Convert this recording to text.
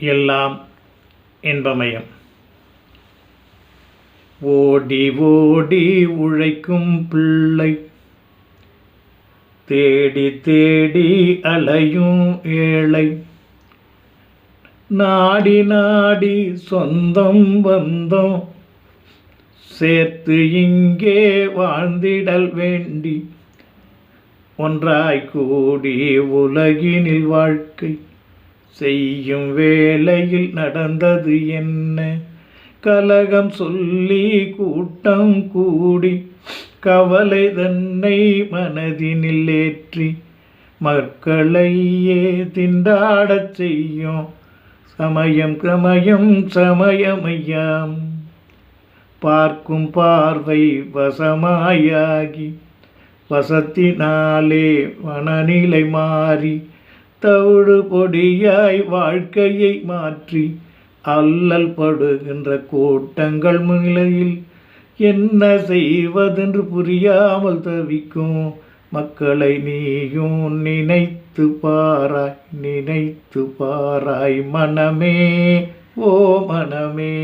எல்லாம் இன்பமயம். ஓடி ஓடி உழைக்கும் பிள்ளை தேடி தேடி அலையும் ஏழை. நாடி நாடி சொந்தம் வந்தோம் சேர்த்து இங்கே வாழ்ந்திடல் வேண்டி ஒன்றாய் கூடி உலகினில் வாழ்க்கை. செய்யும் வேளையில் நடந்தது என்ன? கலகம் சொல்லி கூட்டம் கூடி கவலை தன்னை மனதினில் ஏற்றி மக்களையே திண்டாடச் செய்யும். சமயம் சமயம் சமயமையாம். பார்க்கும் பார்வை வசமாயாகி வசத்தினாலே மனநிலை மாறி தவிடு பொடியாய் வாழ்க்கையை மாற்றி அல்லல் படுகின்ற கூட்டங்கள் நிலையில் என்ன செய்வதென்று புரியாமல் தவிக்கும் மக்களை நீயும் நினைத்து பாராய் நினைத்து பாராய் மனமே ஓ மனமே.